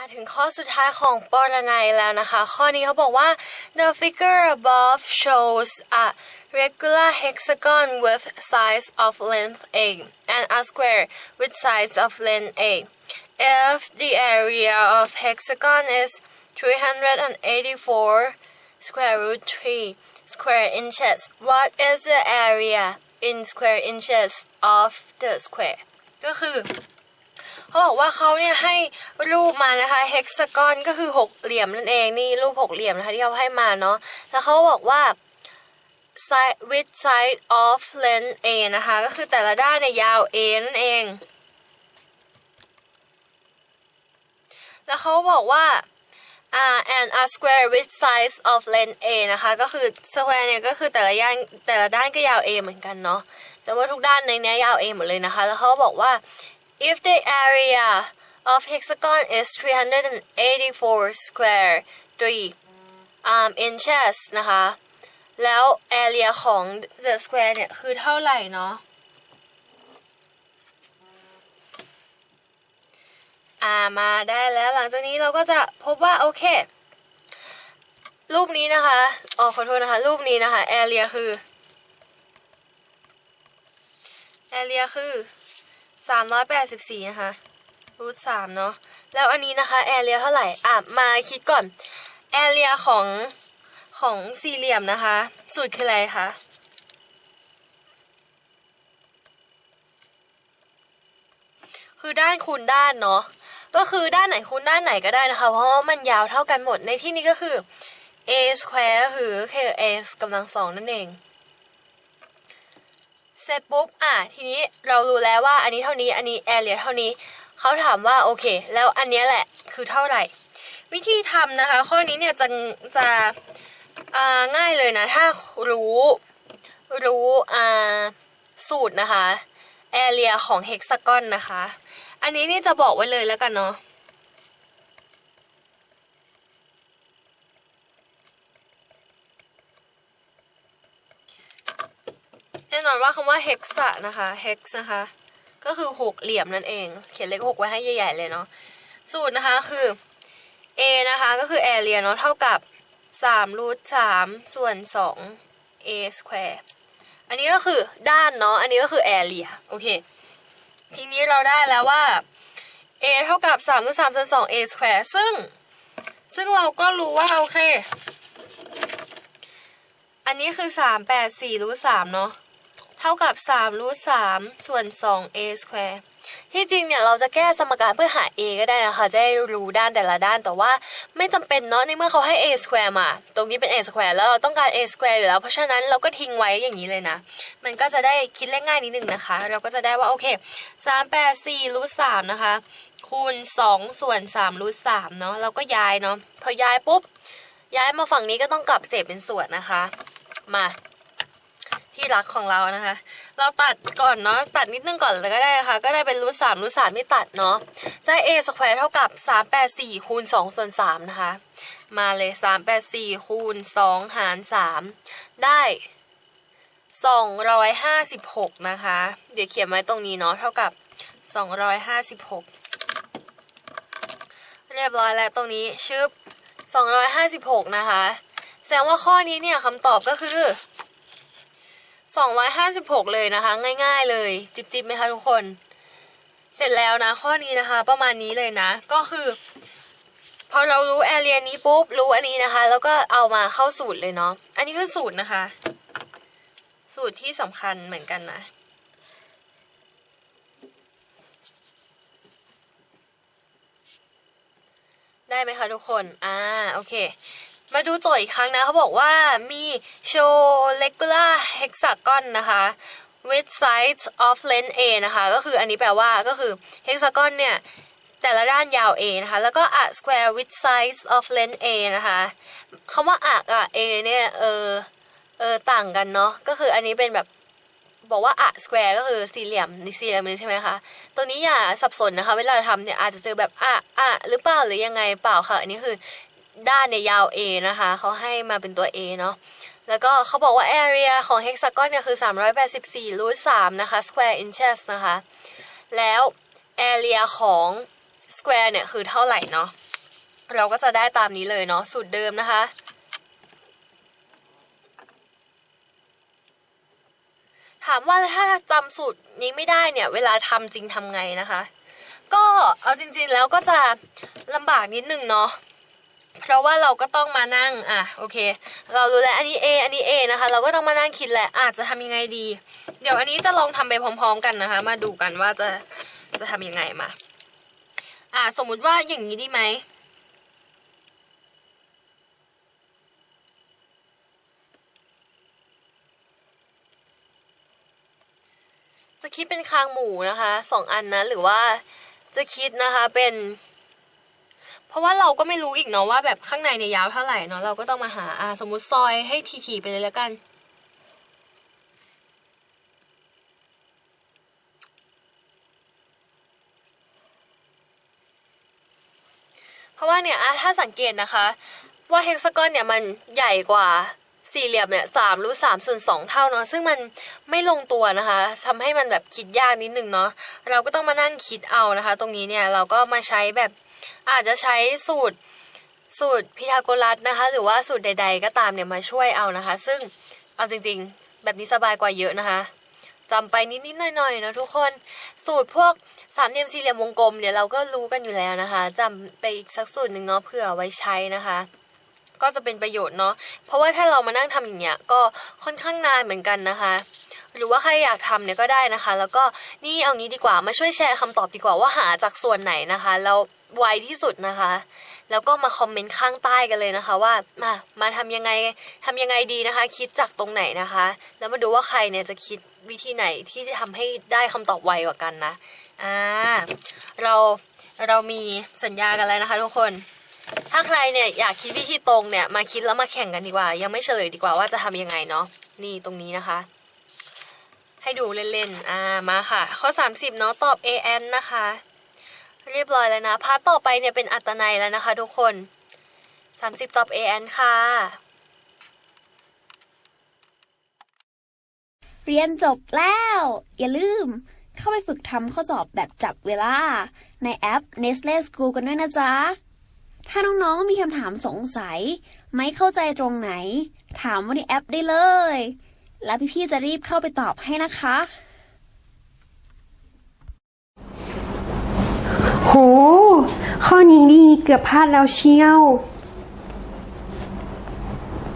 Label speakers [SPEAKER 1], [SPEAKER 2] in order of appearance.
[SPEAKER 1] มาถึงข้อสุดท้ายของปรนัยแล้วนะคะ ข้อนี้เขาบอกว่า the figure above shows a regular hexagon with size of length a and a square with size of length a if the area of hexagon is 384 square root 3 square inches what is the area in square inches of the square ก็คือ เขาบอกว่าเขาเนี่ยให้รูปมานะคะ hexagon ก็คือหกเหลี่ยมนั่นเองนี่รูปหกเหลี่ยมนะคะที่เขาให้มาเนาะแล้วเขาบอกว่า side with side of length a นะคะ ก็คือแต่ละด้านเนี่ยยาว a นั่นเอง แล้วเขาบอกว่าอ่า and a square with size of length a นะคะ ก็คือ square เนี่ยก็คือแต่ละด้านแต่ละด้านก็ยาว a เหมือนกันเนาะแต่ว่าทุกด้านในเนี้ยยาว a หมดเลยนะคะ แล้วเขาบอกว่า if the area of hexagon is 384 square 3 um, inches นะคะ แล้ว area ของ the square เนี่ย คือเท่าไหร่เนาะอ่ามาได้แล้วหลังจากนี้เราก็จะพบว่า โอเค รูปนี้นะคะอ๋อขอโทษนะคะ รูปนี้นะคะ area คือ area คือ 384 นะคะรูทสามเนาะ แล้วอันนี้นะคะ area เท่าไหร่ อะ มาคิดก่อน area ของของสี่เหลี่ยมนะคะ สูตรคืออะไรคะคือด้านคูณด้านเนาะ ก็คือด้านไหนคูณด้านไหนก็ได้นะคะ เพราะว่ามันยาวเท่ากันหมดในที่นี้ก็คือ a square ก็คือคือ a กำลังสองนั่นเอง เสร็จปุ๊บอะทีนี้เรารู้แล้วว่าอันนี้เท่านี้อันนี้ area เท่านี้เขาถามว่าโอเค แล้วอันนี้แหละคือเท่าไหร่ วิธีทำนะคะ ข้อนี้เนี่ยจะจะง่ายเลยนะ ถ้ารู้รู้สูตรนะคะ area ของ hexagon นะคะ อันนี้นี่จะบอกไว้เลยแล้วกันเนาะ น่นอนว่าคำว่า hex อะนะคะ hex นะคะ ก็คือหกเหลี่ยมนั่นเอง เขียนเลขหกไว้ให้ใหญ่ ๆ เลยเนาะ สูตรนะคะคือ a นะคะก็คือ area เนาะเท่ากับ3รูท3ส่วน2 a square อันนี้ก็คือด้านเนาะ อันนี้ก็คือ area โอเค ทีนี้เราได้แล้วว่า a เท่ากับ3รูท3ส่วน2 a square ซึ่ง ซึ่งเราก็รู้ว่า โอเค อันนี้คือ 3 8 4รูท3เนาะ เท่ากับ3รูท3ส่วน 2 a square ที่จริงเนี่ยเราจะแก้สมการเพื่อหา a ก็ได้นะคะ จะได้รู้ด้านแต่ละด้านแต่ว่าไม่จำเป็นเนาะในเมื่อเขาให้ a square มา ตรงนี้เป็น a square แล้วเราต้องการ a square อยู่แล้ว เพราะฉะนั้นเราก็ทิ้งไว้อย่างนี้เลยนะ มันก็จะได้คิดเลขง่ายนิดนึงนะคะ เราก็จะได้ว่าโอเค3 8 4รูท3นะคะ คูณ 2 ส่วน3รูท3เนาะเราก็ย้ายเนาะพอย้ายปุ๊บย้ายมาฝั่งนี้ก็ต้องกลับเศษเป็นส่วนนะคะ มา ที่รักของเรานะคะ เราตัดก่อนเนาะตัดนิดนึงก่อนเลยก็ได้นะคะก็ได้เป็นรูทสามรูทสามที่ตัดเนาะจะ a สแควร์เท่ากับสามแปดสี่คูณสองส่วนสามนะคะ มาเลยสามแปดสี่คูณสองหารสามได้สองร้อยห้าสิบหกนะคะ เดี๋ยวเขียนไว้ตรงนี้เนาะเท่ากับสองร้อยห้าสิบหกเรียบร้อยแล้วตรงนี้ชึบสองร้อยห้าสิบหกนะคะ แสดงว่าข้อนี้เนี่ยคำตอบก็คือ 256 เลยนะคะ ง่ายๆเลยจิบๆไหมคะทุกคน เสร็จแล้วนะข้อนี้นะคะ ประมาณนี้เลยนะ ก็คือ พอเรารู้แอเรียนี้ปุ๊บรู้อันนี้นะคะ แล้วก็เอามาเข้าสูตรเลยเนาะอันนี้คือสูตรนะคะ สูตรที่สำคัญเหมือนกันนะได้ไหมคะทุกคน อ่า โอเค มาดูโจทย์อีกครั้งนะเขาบอกว่ามี show regular hexagon นะคะ with sides of length a นะคะ ก็คืออันนี้แปลว่าก็คือ hexagon เนี่ย แต่ละด้านยาว a นะคะ แล้วก็ a square with sides of length a นะคะคำว่า a กับ a เนี่ยเออเออต่างกันเนาะก็คืออันนี้เป็นแบบบอกว่าอะ square ก็คือสี่เหลี่ยมนี่สี่เหลี่ยมนี้ใช่ไหมคะ ตัวนี้อย่าสับสนนะคะ เวลาทำเนี่ยอาจจะเจอแบบอะอะหรือเปล่าหรือยังไงเปล่าค่ะ อันนี้คือ ด้านเนี่ยยาว A นะคะเขาให้มาเป็นตัว A เนาะแล้วก็เขาบอกว่า area ของ hexagon เนี่ยคือ 384รูท3นะคะ square inches นะคะ แล้ว area ของ square เนี่ยคือเท่าไหร่เนาะเราก็จะได้ตามนี้เลยเนาะสูตรเดิมนะคะ ถามว่าถ้าจำสูตรนี้ไม่ได้เนี่ย เวลาทำจริงทำไงนะคะ ก็เอาจริงๆแล้วก็จะลำบากนิดนึงเนาะ เพราะว่าเราก็ต้องมานั่ง อะ โอเค เรารู้แล้ว อันนี้ A อันนี้ A นะคะ เราก็ต้องมานั่งคิดแหละอาจจะทำยังไงดี เดี๋ยวอันนี้จะลองทำไปพร้อม ๆ กันนะคะ มาดูกันว่าจะ จะทำยังไงมา อะ สมมุติว่าอย่างนี้ดีไหม จะคิดเป็นคางหมูนะคะสองอันนะ หรือว่าจะคิดนะคะเป็น เพราะว่าเราก็ไม่รู้อีกเนาะว่าแบบข้างในเนี่ยยาวเท่าไหร่เนาะเราก็ต้องมาหาอ่าสมมุติซอยให้ถี่ๆไปเลยแล้วกัน เพราะว่าเนี่ยอะถ้าสังเกตนะคะ ว่าเฮกซากอนเนี่ยมันใหญ่กว่าสี่เหลี่ยมเนี่ยสามรูสามส่วนสองเท่าเนาะซึ่งมันไม่ลงตัวนะคะทำให้มันแบบคิดยากนิดนึงเนาะเราก็ต้องมานั่งคิดเอานะคะ ตรงนี้เนี่ยเราก็มาใช้แบบ อาจจะใช้สูตรสูตรพีทาโกรัสนะคะ หรือว่าสูตรใด ๆ ก็ตามเนี่ยมาช่วยเอานะคะ ซึ่งเอาจริงๆ แบบนี้สบายกว่าเยอะนะคะจำไปนิดๆหน่อยๆนะทุกคนสูตรพวกสามเหลี่ยมสี่เหลี่ยมวงกลมเนี่ยเราก็รู้กันอยู่แล้วนะคะจำไปอีกสักสูตรหนึ่งเนาะเผื่อไว้ใช้นะคะ ก็จะเป็นประโยชน์เนาะเพราะว่าถ้าเรามานั่งทำอย่างเงี้ยก็ค่อนข้างนานเหมือนกันนะคะหรือว่าใครอยากทำเนี่ยก็ได้นะคะ แล้วก็นี่เอางี้ดีกว่ามาช่วยแชร์คำตอบดีกว่าว่าหาจากส่วนไหนนะคะแล้ว ไวที่สุดนะคะ แล้วก็มาคอมเมนต์ข้างใต้กันเลยนะคะว่ามามาทำยังไงทำยังไงดีนะคะ คิดจากตรงไหนนะคะ แล้วมาดูว่าใครเนี่ยจะคิดวิธีไหนที่จะทำให้ได้คำตอบไวกว่ากันนะอ่าเราเรามีสัญญากันแล้วนะคะ ทุกคน ถ้าใครเนี่ยอยากคิดวิธีตรงเนี่ยมาคิดแล้วมาแข่งกันดีกว่า ยังไม่เฉลยดีกว่าว่าจะทำยังไงเนาะนี่ตรงนี้นะคะให้ดูเล่นๆ อ่า มาค่ะ ข้อ 30 เนาะ ตอบ an นะคะ เรียบร้อยแล้วนะ พาร์ทต่อไปเนี่ยเป็นอัตนัยแล้วนะคะทุกคน30ตอบ an ค่ะ
[SPEAKER 2] เรียนจบแล้ว อย่าลืม เข้าไปฝึกทำข้อสอบแบบจับเวลา ในแอป Nestle School กันด้วยนะจ๊ะ ถ้าน้องๆมีคำถามสงสัย ไม่เข้าใจตรงไหน ถามว่าในแอปได้เลย แล้วพี่ๆจะรีบเข้าไปตอบให้นะคะ
[SPEAKER 3] โห ข้อนี้ดีเกือบพลาดแล้วเชียว